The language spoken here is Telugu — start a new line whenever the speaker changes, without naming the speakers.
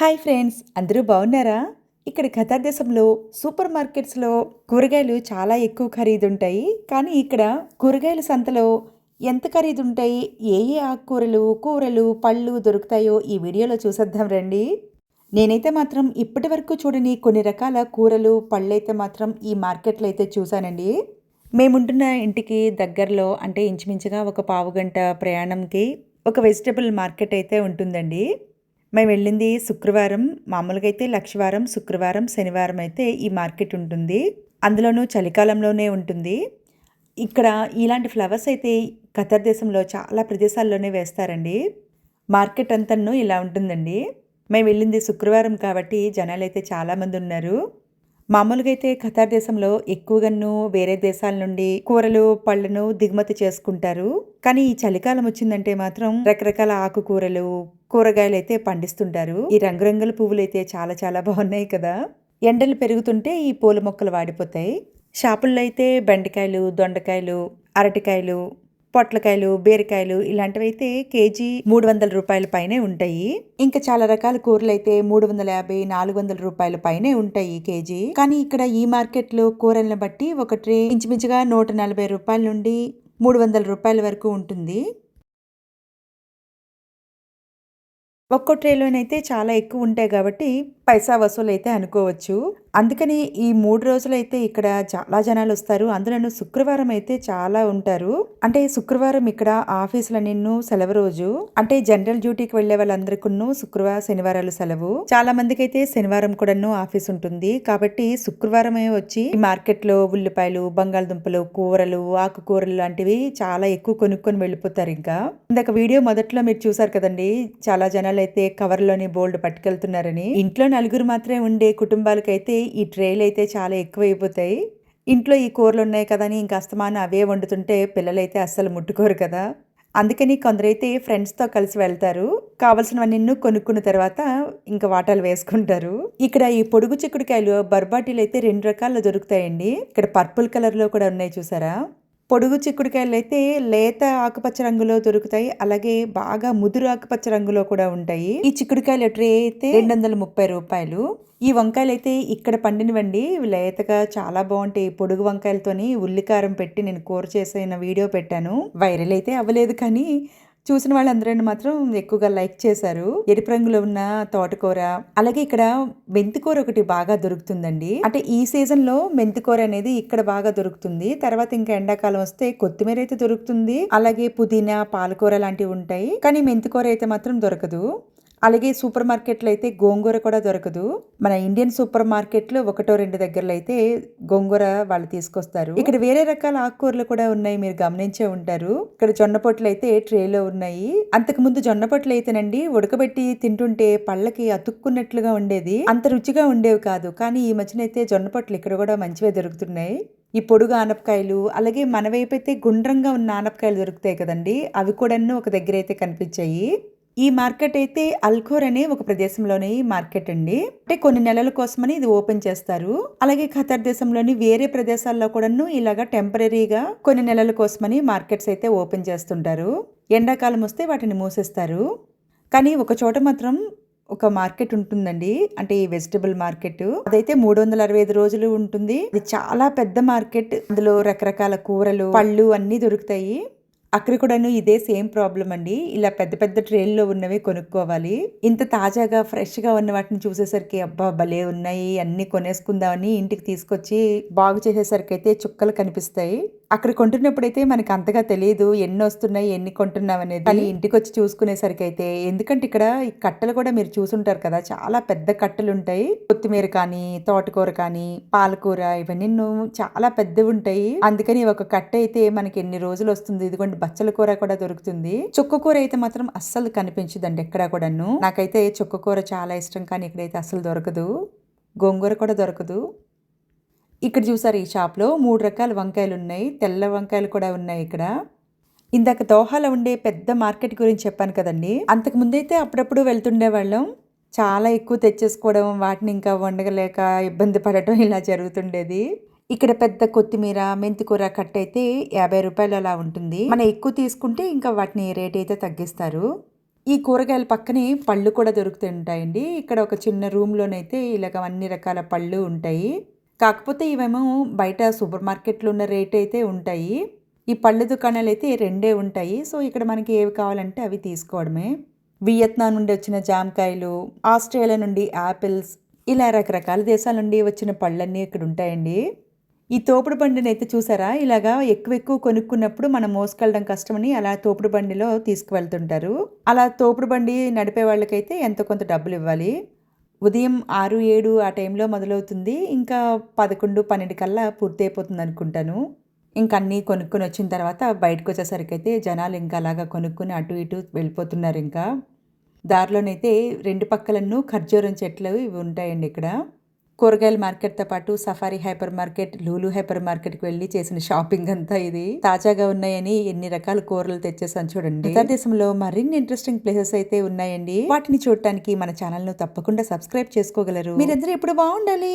హాయ్ ఫ్రెండ్స్ అందరూ బాగున్నారా? ఇక్కడ ఖతార్ దేశంలో సూపర్ మార్కెట్స్లో కూరగాయలు చాలా ఎక్కువ ఖరీదు ఉంటాయి కానీ ఇక్కడ కూరగాయల సంతలో ఎంత ఖరీదు ఉంటాయి ఏ ఏ ఆకుకూరలు కూరలు పళ్ళు దొరుకుతాయో ఈ వీడియోలో చూసేద్దాం రండి. నేనైతే మాత్రం ఇప్పటి వరకు చూడని కొన్ని రకాల కూరలు పళ్ళు అయితే మాత్రం ఈ మార్కెట్లో అయితే చూశానండి. మేముంటున్న ఇంటికి దగ్గరలో అంటే ఇంచుమించుగా ఒక పావు గంట ప్రయాణంకి ఒక వెజిటబుల్ మార్కెట్ అయితే ఉంటుందండి. మేము వెళ్ళింది శుక్రవారం మామూలుగా అయితే లక్షవారం శుక్రవారం శనివారం అయితే ఈ మార్కెట్ ఉంటుంది. అందులోనూ చలికాలంలోనే ఉంటుంది. ఇక్కడ ఇలాంటి ఫ్లవర్స్ అయితే ఖతర్ దేశంలో చాలా ప్రదేశాల్లోనే వేస్తారండి. మార్కెట్ అంతను ఇలా ఉంటుందండి. మేము వెళ్ళింది శుక్రవారం కాబట్టి జనాలు అయితే చాలామంది ఉన్నారు మామూలుగా అయితే ఖతార్ దేశంలో ఎక్కువగాను వేరే దేశాల నుండి కూరలు పళ్ళను దిగుమతి చేసుకుంటారు. కానీ ఈ చలికాలం వచ్చిందంటే మాత్రం రకరకాల ఆకుకూరలు కూరగాయలు అయితే పండిస్తుంటారు. ఈ రంగురంగుల పువ్వులు అయితే చాలా చాలా బాగున్నాయి కదా. ఎండలు పెరుగుతుంటే ఈ పూల మొక్కలు వాడిపోతాయి. షాపుల్లో అయితే బెండకాయలు దొండకాయలు అరటికాయలు పొట్లకాయలు బీరకాయలు ఇలాంటివి అయితే కేజీ మూడు వందల రూపాయల పైనే ఉంటాయి. ఇంకా చాలా రకాల కూరలు అయితే మూడు వందల యాభై నాలుగు వందల రూపాయల పైనే ఉంటాయి కేజీ. కానీ ఇక్కడ ఈ మార్కెట్లో కూరలను బట్టి ఒక ట్రే ఇంచుమించుగా నూట నలభై రూపాయల నుండి మూడు వందల రూపాయల వరకు ఉంటుంది. ఒక్కో ట్రేలోనైతే చాలా ఎక్కువ ఉంటాయి కాబట్టి పైసా వసూలు అయితే అనుకోవచ్చు. అందుకని ఈ మూడు రోజులైతే ఇక్కడ చాలా జనాలు వస్తారు. అందులోనూ శుక్రవారం అయితే చాలా ఉంటారు. అంటే శుక్రవారం ఇక్కడ ఆఫీసుల నిన్ను సెలవు రోజు. అంటే జనరల్ డ్యూటీకి వెళ్ళే వాళ్ళందరికీ శుక్రవారం శనివారాలు సెలవు. చాలా మందికి అయితే శనివారం కూడాను ఆఫీస్ ఉంటుంది. కాబట్టి శుక్రవారమే వచ్చి మార్కెట్లో ఉల్లిపాయలు బంగాళదుంపలు కూరలు ఆకుకూరలు లాంటివి చాలా ఎక్కువ కొనుక్కొని వెళ్ళిపోతారు ఇంకా. ఇందాక వీడియో మొదట్లో మీరు చూసారు కదండి. చాలా జనాలు అయితే కవర్లోని బోల్డ్ పట్టుకెళ్తున్నారని. ఇంట్లో నలుగురు మాత్రమే ఉండే కుటుంబాలకైతే ఈ ట్రేలు అయితే చాలా ఎక్కువైపోతాయి. ఇంట్లో ఈ కూరలు ఉన్నాయి కదా అని ఇంకా అవే వండుతుంటే పిల్లలైతే అస్సలు ముట్టుకోరు కదా. అందుకని కొందరైతే ఫ్రెండ్స్తో కలిసి వెళ్తారు. కావలసినవన్నీ కొనుక్కున్న తర్వాత ఇంకా వాటాలు వేసుకుంటారు. ఇక్కడ ఈ పొడుగు చిక్కుడుకాయలు బర్బాటీలు అయితే రెండు రకాల దొరుకుతాయండి. ఇక్కడ పర్పుల్ కలర్లో కూడా ఉన్నాయి చూసారా? పొడుగు చిక్కుడుకాయలు అయితే లేత ఆకుపచ్చ రంగులో దొరుకుతాయి. అలాగే బాగా ముదురు ఆకుపచ్చ రంగులో కూడా ఉంటాయి. ఈ చిక్కుడుకాయల ట్రే అయితే రెండు వందల ముప్పై రూపాయలు. ఈ వంకాయలు అయితే ఇక్కడ పండినవండి. లేతగా చాలా బాగుంటాయి. పొడుగు వంకాయలతోని ఉల్లికారం పెట్టి నేను కూర చేసిన వీడియో పెట్టాను. వైరల్ అయితే అవ్వలేదు కానీ చూసిన వాళ్ళందరూ మాత్రం ఎక్కువగా లైక్ చేశారు. ఎరుపు రంగులో ఉన్న తోటకూర అలాగే ఇక్కడ మెంతికూర ఒకటి బాగా దొరుకుతుందండి. అంటే ఈ సీజన్లో మెంతికూర అనేది ఇక్కడ బాగా దొరుకుతుంది. తర్వాత ఇంకా ఎండాకాలం వస్తే కొత్తిమీర అయితే దొరుకుతుంది. అలాగే పుదీనా పాలకూర లాంటివి ఉంటాయి. కానీ మెంతికూర అయితే మాత్రం దొరకదు. అలాగే సూపర్ మార్కెట్లో అయితే గోంగూర కూడా దొరకదు. మన ఇండియన్ సూపర్ మార్కెట్లో ఒకటో రెండు దగ్గరలో అయితే గోంగూర వాళ్ళు తీసుకొస్తారు. ఇక్కడ వేరే రకాల ఆకుకూరలు కూడా ఉన్నాయి మీరు గమనించే ఉంటారు. ఇక్కడ జొన్న పొట్లు అయితే ట్రేలో ఉన్నాయి. అంతకు ముందు జొన్న పొట్లు అయితేనండి ఉడకబెట్టి తింటుంటే పళ్ళకి అతుక్కున్నట్లుగా ఉండేది. అంత రుచిగా ఉండేవి కాదు కానీ ఈ మధ్యన అయితే జొన్న పొట్లు ఇక్కడ కూడా మంచివే దొరుకుతున్నాయి. ఈ పొడుగు ఆనపకాయలు అలాగే మన వైపు అయితే గుండ్రంగా ఉన్న ఆనపకాయలు దొరుకుతాయి కదండి అవి కూడా ఒక దగ్గర అయితే కనిపించాయి. ఈ మార్కెట్ అయితే అల్ఖోర్ అనే ఒక ప్రదేశంలోని మార్కెట్ అండి. అంటే కొన్ని నెలల కోసమని ఇది ఓపెన్ చేస్తారు. అలాగే ఖతర్ దేశంలోని వేరే ప్రదేశాల్లో కూడాను ఇలాగా టెంపరీగా కొన్ని నెలల కోసమని మార్కెట్స్ అయితే ఓపెన్ చేస్తుంటారు. ఎండాకాలం వస్తే వాటిని మూసేస్తారు. కానీ ఒక చోట మాత్రం ఒక మార్కెట్ ఉంటుందండి. అంటే ఈ వెజిటబుల్ మార్కెట్. అదైతే మూడు వందల అరవై ఐదు రోజులు ఉంటుంది. ఇది చాలా పెద్ద మార్కెట్. అందులో రకరకాల కూరలు పళ్ళు అన్నీ దొరుకుతాయి. అక్కడ కూడాను ఇదే సేమ్ ప్రాబ్లం అండి. ఇలా పెద్ద పెద్ద ట్రైన్లో ఉన్నవి కొనుక్కోవాలి. ఇంత తాజాగా ఫ్రెష్గా ఉన్న వాటిని చూసేసరికి అబ్బా భలే ఉన్నాయి అన్నీ కొనేసుకుందామని ఇంటికి తీసుకొచ్చి బాగు చేసేసరికి అయితే చుక్కలు కనిపిస్తాయి. అక్కడ కొంటున్నప్పుడు అయితే మనకి అంతగా తెలియదు ఎన్ని వస్తున్నాయి ఎన్ని కొంటున్నాం అనేది. కానీ ఇంటికి వచ్చి చూసుకునేసరికి అయితే ఎందుకంటే ఇక్కడ ఈ కట్టలు కూడా మీరు చూసుంటారు కదా చాలా పెద్ద కట్టలు ఉంటాయి. కొత్తిమీర కానీ తోటకూర కానీ పాలకూర ఇవన్నీ చాలా పెద్దవి ఉంటాయి. అందుకని ఒక కట్ట అయితే మనకి ఎన్ని రోజులు వస్తుంది? ఇదిగోండి బచ్చల కూర కూడా దొరుకుతుంది. చుక్క కూర అయితే మాత్రం అస్సలు కనిపించదండి ఎక్కడా కూడాను. నాకైతే చుక్క కూర చాలా ఇష్టం కానీ ఇక్కడైతే అస్సలు దొరకదు. గోంగూర కూడా దొరకదు. ఇక్కడ చూసారు ఈ షాప్లో మూడు రకాల వంకాయలు ఉన్నాయి. తెల్ల వంకాయలు కూడా ఉన్నాయి ఇక్కడ. ఇందాక దోహాలో ఉండే పెద్ద మార్కెట్ గురించి చెప్పాను కదండి. అంతకు ముందైతే అప్పుడప్పుడు వెళ్తుండే వాళ్ళం. చాలా ఎక్కువ తెచ్చేసుకోవడం వాటిని ఇంకా వండగలేక ఇబ్బంది పడటం ఇలా జరుగుతుండేది. ఇక్కడ పెద్ద కొత్తిమీర మెంతికూర కట్ అయితే యాభై రూపాయలు అలా ఉంటుంది. మనం ఎక్కువ తీసుకుంటే ఇంకా వాటిని రేట్ అయితే తగ్గిస్తారు. ఈ కూరగాయల పక్కనే పళ్ళు కూడా దొరుకుతుంటాయండి. ఇక్కడ ఒక చిన్న రూమ్‌లోనైతే ఇలాగ అన్ని రకాల పళ్ళు ఉంటాయి. కాకపోతే ఇవేమో బయట సూపర్ మార్కెట్‌లో ఉన్న రేట్ అయితే ఉంటాయి. ఈ పళ్ళు అయితే రెండే ఉంటాయి. సో, ఇక్కడ మనకి ఏవి కావాలంటే అవి తీసుకోవడమే. వియత్నాం నుండి వచ్చిన జామకాయలు, ఆస్ట్రేలియా నుండి యాపిల్స్ ఇలా రకరకాల దేశాల నుండి వచ్చిన పళ్ళన్నీ ఇక్కడ ఉంటాయండి. ఈ తోపుడు బండిని అయితే చూసారా? ఇలాగా ఎక్కువ ఎక్కువ కొనుక్కున్నప్పుడు మనం మోసుకెళ్ళడం కష్టమని అలా తోపుడు బండిలో తీసుకువెళ్తుంటారు. అలా తోపుడు బండి నడిపే వాళ్ళకైతే ఎంతో కొంత డబ్బులు ఇవ్వాలి ఉదయం 6, 7 ఆ టైంలో మొదలవుతుంది. ఇంకా 11, 12 కల్లా పూర్తి అయిపోతుంది అనుకుంటాను ఇంక అన్నీ కొనుక్కొని వచ్చిన తర్వాత బయటకొచ్చేసరికైతే జనాలు ఇంకా అలాగా కొనుక్కొని అటు ఇటు వెళ్ళిపోతున్నారు ఇంకా దారిలోనైతే రెండు పక్కలను ఖర్జూరం చెట్లు ఇవి ఉంటాయండి ఇక్కడ. కూరగాయల మార్కెట్‌తో పాటు సఫారీ హైపర్ మార్కెట్, లూలు హైపర్ మార్కెట్‌కి వెళ్ళి చేసిన షాపింగ్ అంతా ఇది. తాజాగా ఉన్నాయని ఎన్ని రకాల కూరలు తెచ్చేసాను చూడండి. భారతదేశంలో మరిన్ని ఇంట్రెస్టింగ్ ప్లేసెస్ అయితే ఉన్నాయండి. వాటిని చూడటానికి మన ఛానల్‌ను తప్పకుండా సబ్స్క్రైబ్ చేసుకోగలరు. మీరందరూ ఎప్పుడు బాగుండాలి